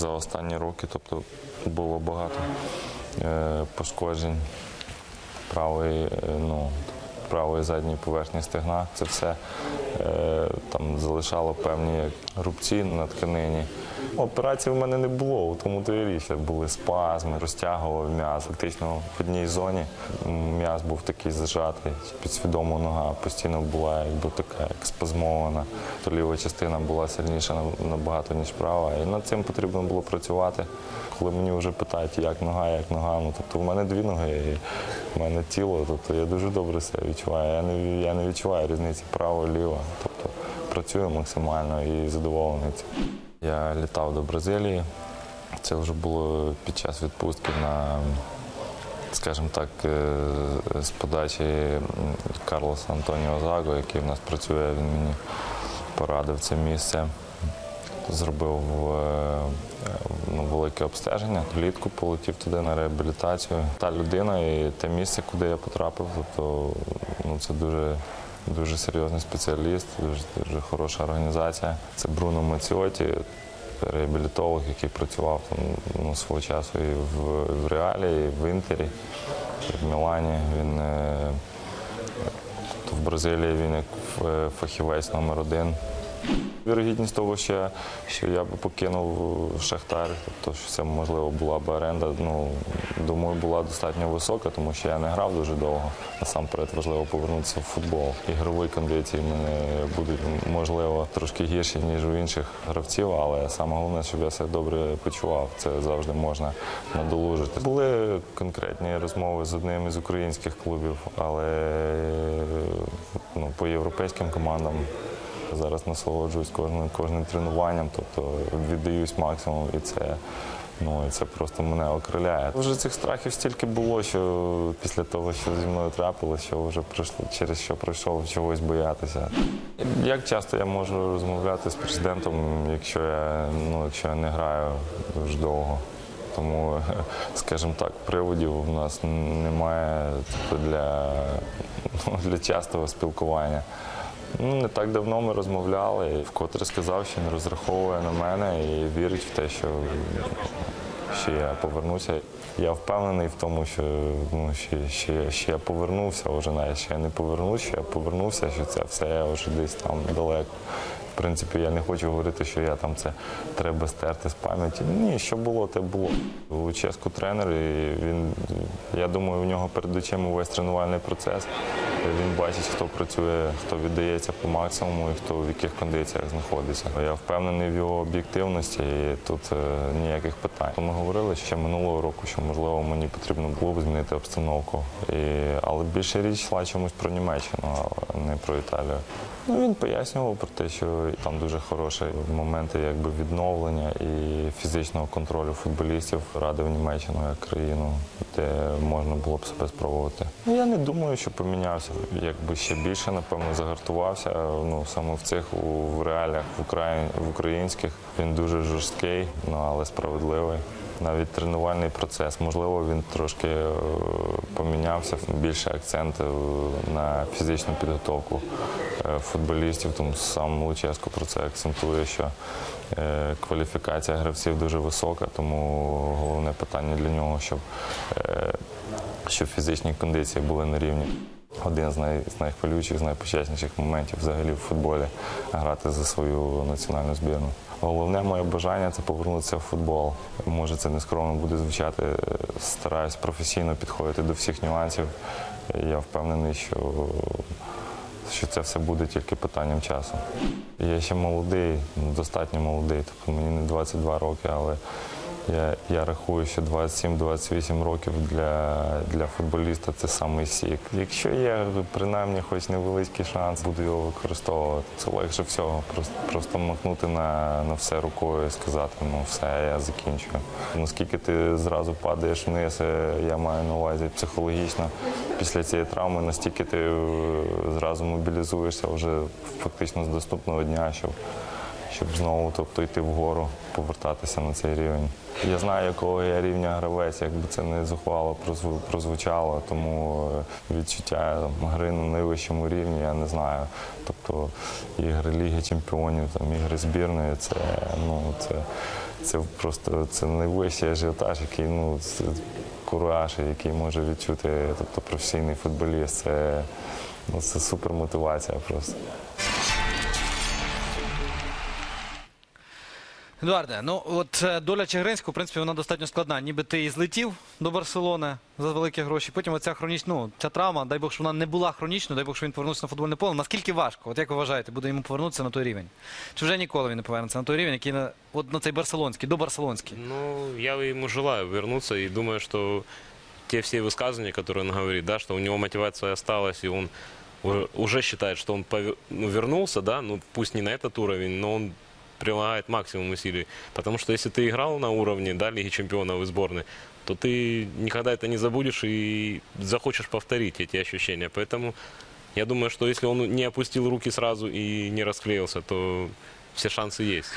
За останні роки тобто, було багато е, пошкоджень правої, е, ну, правої задньої поверхні стегна. Це все е, там залишало певні рубці на тканині. Операції в мене не було, тому то і річ. Були спазми, розтягував м'яз. Фактично в одній зоні м'яз був такий зажатий, підсвідомо нога постійно була якби така як спазмована. То ліва частина була сильніша набагато, ніж права. І над цим потрібно було працювати. Коли мені вже питають, як нога, як нога, ну тобто в мене дві ноги, і в мене тіло, тобто я дуже добре себе відчуваю. Я не, я не відчуваю різниці право ліво. Тобто працюю максимально і задоволений цим. Я літав до Бразилії. Це вже було під час відпустки на, скажімо так, е, з подачі Карлоса Антоніо Заго, який в нас працює, він мені порадив це місце. Зробив е, ну, велике обстеження. Влітку полетів туди на реабілітацію. Та людина і те місце, куди я потрапив, тобто ну, це дуже, дуже серйозний спеціаліст, дуже, дуже хороша організація. Це Бруно Маціоті, реабілітолог, який працював там, ну, свого часу і в, в Реалі, і в Інтері, і в Мілані. Він е, в Бразилії він як е, фахівець номер один. Вірогідність того, що, я- б покинув Шахтар, тобто що це можливо була б оренда. Ну думаю, була достатньо висока, тому що я не грав дуже довго. Насамперед важливо повернутися в футбол. Ігрові кондиції в мене будуть можливо трошки гірші ніж у інших гравців, але саме головне, щоб я себе добре почував. Це завжди можна надолужити. Були конкретні розмови з одним із українських клубів, але ну, по європейським командам Зараз насолоджуюсь кожним, кожним тренуванням, тобто віддаюсь максимум, і це, ну, і це просто мене окриляє. Вже цих страхів стільки було, що після того, що зі мною трапилося, що вже пройшло, через що пройшов чогось боятися. Як часто я можу розмовляти з президентом, якщо я, ну, якщо я не граю дуже довго? Тому, скажімо так, приводів у нас немає тобто, для, для частого спілкування. Ну, не так давно ми розмовляли, і вкотре сказав, що він розраховує на мене і вірить в те, що, що я повернуся. Я впевнений в тому, що, ну, що, я- що я повернувся вже навіть, що я не повернусь, що я повернувся, що це все вже десь там далеко. В принципі, я не хочу говорити, що я там це треба стерти з пам'яті. Ні, що було, те було. Луческу тренер, і він, я думаю, у нього перед очима весь тренувальний процес. Він бачить, хто працює, хто віддається по максимуму і хто в яких кондиціях знаходиться. Я впевнений в його об'єктивності і тут е, ніяких питань. Ми говорили ще минулого року, що можливо мені потрібно було б змінити обстановку. І, але більше річ йшла чомусь про Німеччину, а не про Італію. Ну, він пояснював про те, що там дуже хороші моменти якби відновлення і фізичного контролю футболістів радив Німеччину як країну, де можна було б себе спробувати. Ну, я не думаю, що помінявся. Якби ще більше, напевно, загартувався. Ну саме в цих у в реаліях в Україні в українських він дуже жорсткий, ну але справедливий. Навіть тренувальний процес, можливо, він трошки е, помінявся. Більше акцент е, на фізичну підготовку е, футболістів. Тому сам Луческо про це акцентує, що кваліфікація гравців дуже висока, тому головне питання для нього, щоб, щоб фізичні кондиції були на рівні. Один з, най, з найхвилюючих, з найпочесніших моментів взагалі в футболі грати за свою національну збірну. Головне моє бажання це повернутися в футбол. Може, це нескромно буде звучати. Стараюсь професійно підходити до всіх нюансів. Я впевнений, що, що це все буде тільки питанням часу. Я ще молодий, достатньо молодий, тобто мені не 22 роки, але я, я рахую, що 27-28 років для, для футболіста це самий сік. Якщо є принаймні хоч невеличкий шанс, буду його використовувати. Це легше всього. Просто, просто махнути на, на все рукою і сказати, ну все, я закінчую. Наскільки ти зразу падаєш вниз, е, я маю на увазі психологічно після цієї травми, настільки ти е, зразу мобілізуєшся вже фактично з доступного дня, щоб щоб знову тобто, йти вгору, повертатися на цей рівень. Я знаю, якого я рівня гравець, якби це не зухвало прозвучало, тому е, відчуття гри на найвищому рівні я не знаю. Тобто ігри Ліги Чемпіонів, там, ігри збірної це, ну, це, це просто це найвищий ажіотаж, який ну, це кураж, який може відчути тобто, професійний футболіст. Це, ну, це супер мотивація просто. Едуарде, ну от е, доля Чигиринського, в принципі, вона достатньо складна. Ніби ти і злетів до Барселони за великі гроші. Потім оця хронічна, ну, ця травма, дай Бог, що вона не була хронічною, дай Бог, що він повернувся на футбольне поле. Наскільки важко? От як ви вважаєте, буде йому повернутися на той рівень? Чи вже ніколи він не повернеться на той рівень, який на, от на цей барселонський, до барселонський? Ну, я ему желаю вернуться и думаю, что те все высказывания, которые он говорит, да, что у него мотивация осталась, и он уже- уже считает, что он пове- ну, вернулся, да, ну пусть не на этот уровень, но он прилагает максимум усилий. Потому что если ты играл на уровне да, Лиги Чемпионов и сборной, то ты никогда это не забудешь и захочешь повторить эти ощущения. Поэтому я думаю, что если он не опустил руки сразу и не расклеился, то все шансы есть.